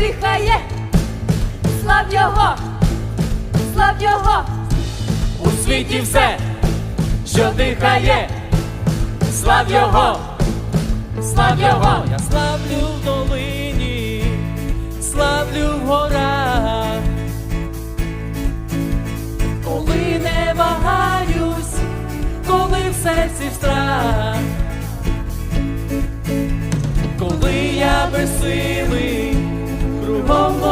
дихає, слав його, слав його, У світі все, що дихає, слав його, слав його, я славлю в долині, славлю в горах, коли не вагаюсь, коли в серці страх, коли я безсилий, bom, bom.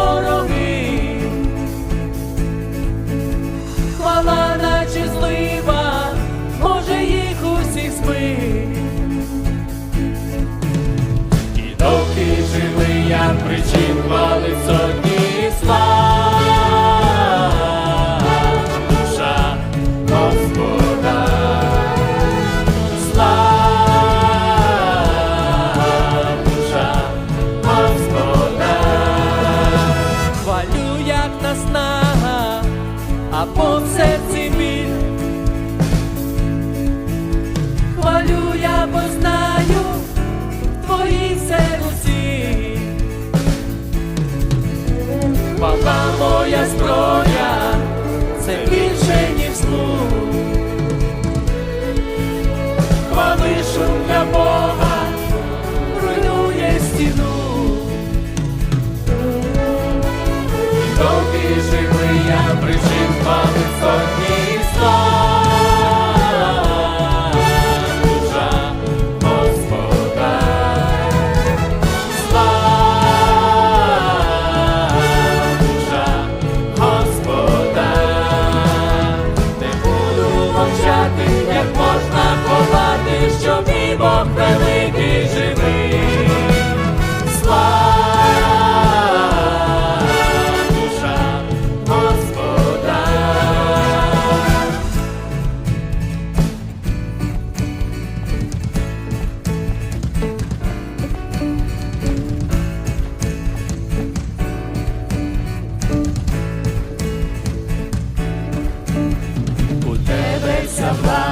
serce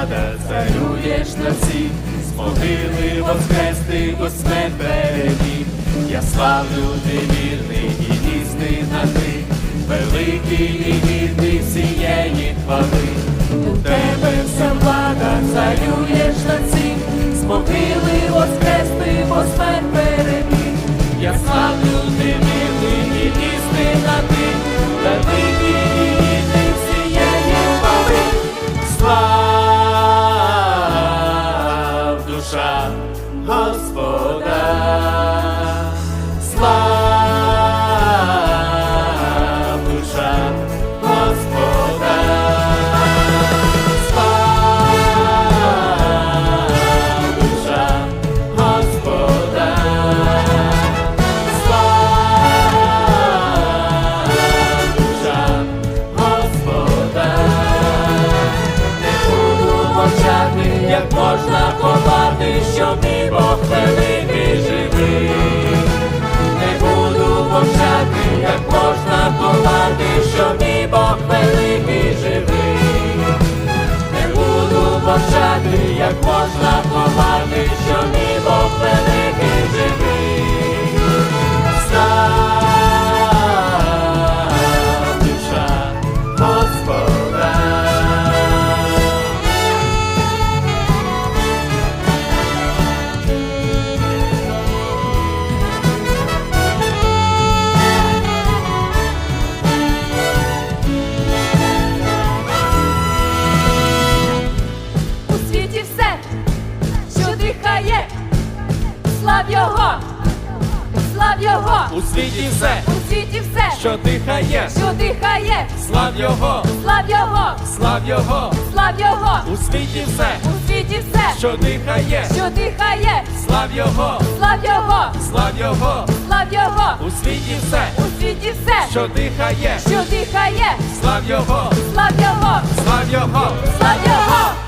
влада, царюєш на всіх, з могили воскрести, бо смерть переміг. Я славлю ти вірний і дійсний на ти, великий і гідний всієї хвали. У тебе вся влада, царюєш на всіх, з могили воскрести, бо смерть переміг. Я славлю ти вірний і дійсний на ти, великий можна що мій Бог великий живий. Не буду мовчати, як можна ховати, що мій Бог великий слав його, слав його, У світі все, у світі все, що дихає, що дихає, слав його, слав його, слав його, слав його, у світі все, у світі все, що дихає, що дихає, слав його, слав його, слав його, слав його, у світі все, у світі все, що дихає, що дихає, слав його, слав його, слав його. слав його.